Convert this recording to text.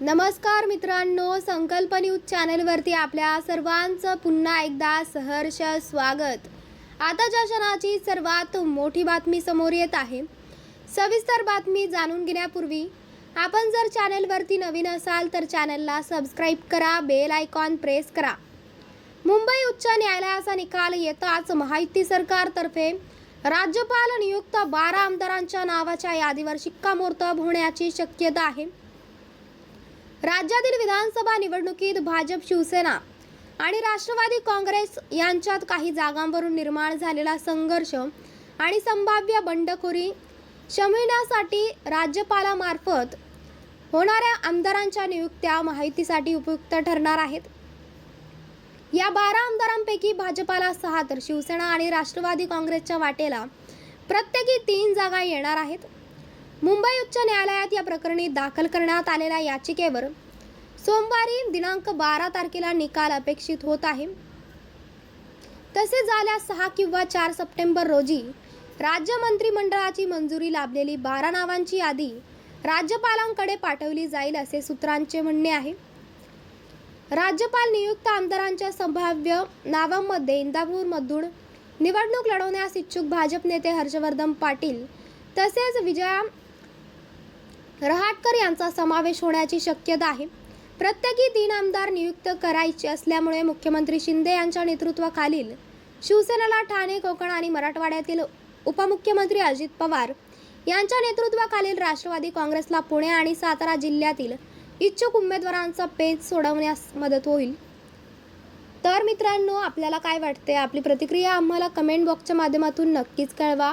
नमस्कार मित्रांनो संकल्प न्यूज चॅनलवरती आपल्या सर्वांचं पुन्हा एकदा सहर्ष स्वागत. आताच्या क्षणाची सर्वात मोठी बातमी समोर येत आहे सविस्तर बातमी जाणून घेण्यापूर्वी आपण जर चॅनलवरती नवीन असाल तर चॅनलला सबस्क्राईब करा बेल आयकॉन प्रेस करा. मुंबई उच्च न्यायालयाचा निकाल येताच महायुती सरकारतर्फे राज्यपाल नियुक्त बारा आमदारांच्या नावाच्या यादीवर शिक्कामोर्तब होण्याची शक्यता आहे. राज्यातील विधानसभा निवडणुकीत भाजप शिवसेना आणि राष्ट्रवादी काँग्रेस यांच्यात काही जागांवरून निर्माण झालेला संघर्ष आणि संभाव्य बंडखोरी शमविण्यासाठी राज्यपालामार्फत होणाऱ्या आमदारांच्या नियुक्त्या माहितीसाठी उपयुक्त ठरणार आहेत. या बारा आमदारांपैकी भाजपाला सहा तर शिवसेना आणि राष्ट्रवादी काँग्रेसच्या वाटेला प्रत्येकी तीन जागा येणार आहेत. मुंबई उच्च न्यायालयात या प्रकरणी दाखल करण्यात आलेल्या याचिकेवर सोमवारी दिनांक बारा तारखेला निकाल अपेक्षित होत आहे. तसे झाल्यास सहा किंवा चार सप्टेंबर रोजी राज्य मंत्रिमंडळाची मंजुरी लाभलेली बारा नावांची यादी राज्यपालांकडे पाठवली जाईल असे सूत्रांचे म्हणणे आहे. राज्यपाल नियुक्त आमदारांच्या संभाव्य नावांमध्ये इंदापूरमधून निवडणूक लढवण्यास इच्छुक भाजप नेते हर्षवर्धन पाटील तसेच विजया रहाटकर यांचा समावेश होण्याची शक्यता आहे. प्रत्येकी तीन आमदार नियुक्त करायचे असल्यामुळे मुख्यमंत्री शिंदे यांच्या नेतृत्वाखालील शिवसेनेला ठाणे कोकण आणि मराठवाड्यातील उपमुख्यमंत्री अजित पवार यांच्या नेतृत्वाखालील राष्ट्रवादी काँग्रेसला पुणे आणि सातारा जिल्ह्यातील इच्छुक उमेदवारांचा पेच सोडवण्यास मदत होईल. तर मित्रांनो आपल्याला काय वाटते आपली प्रतिक्रिया आम्हाला कमेंट बॉक्सच्या माध्यमातून नक्कीच कळवा.